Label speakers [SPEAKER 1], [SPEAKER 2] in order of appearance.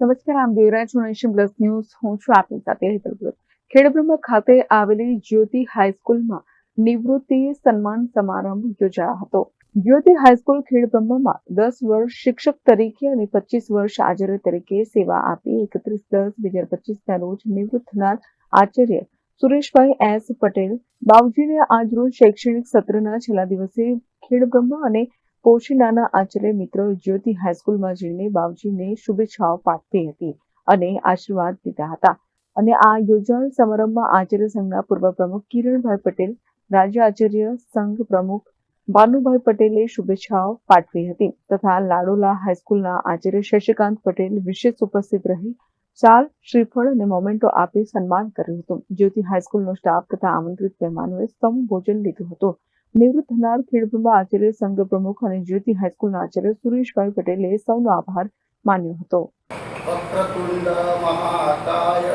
[SPEAKER 1] નમસ્કાર, આમ Devraj nation plus news. હું છું આપની સાથે હેતલ ખેડબ્રહ્મા ખાતે આવેલી જ્યોતિ હાઈસ્કૂલમાં નિવૃત્તિ સન્માન સમારંભ યોજાયો હતો. જ્યોતિ હાઈસ્કૂલ ખેડબ્રહ્મામાં દસ વર્ષ શિક્ષક તરીકે અને પચીસ વર્ષ આચાર્ય તરીકે સેવા આપી એકત્રીસ દસ બે હજાર પચીસના રોજ નિવૃત્ત થનાર આચાર્ય સુરેશભાઈ એસ પટેલ. બાવજીને આજરોજ શૈક્ષણિક સત્રના છેલ્લા દિવસે ખેડબ્રહ્મા અને પોશીનાના આચાર્ય મિત્રો જ્યોતિ હાઈસ્કૂલમાં જઈને બાવજીને શુભેચ્છાઓ પાઠવી હતી અને આશીર્વાદ લીધા હતા. અને આ યોજાયેલ સમારંભમાં આચાર્ય સંઘના પૂર્વ પ્રમુખ કિરણભાઈ પટેલ, રાજ્ય આચાર્ય સંઘ પ્રમુખ ભાનુભાઈ પટેલે શુભેચ્છાઓ પાઠવી હતી તથા લાડોલા હાઈસ્કૂલના આચાર્ય શશિકાંત પટેલ વિશેષ ઉપસ્થિત રહી શાલ શ્રીફળ અને મોમેન્ટો આપી સન્માન કર્યું હતું. જ્યોતિ હાઈસ્કૂલનો સ્ટાફ તથા આમંત્રિત મહેમાનોએ સમ ભોજન લીધું હતું. નિવૃત્ત થનાર ખેડબ્રહ્મા આચાર્ય સંઘ પ્રમુખ અને જ્યોતિ હાઈસ્કૂલના આચાર્ય સુરેશભાઈ પટેલે સૌનો આભાર માન્યો હતો.
[SPEAKER 2] Thank મહાકાય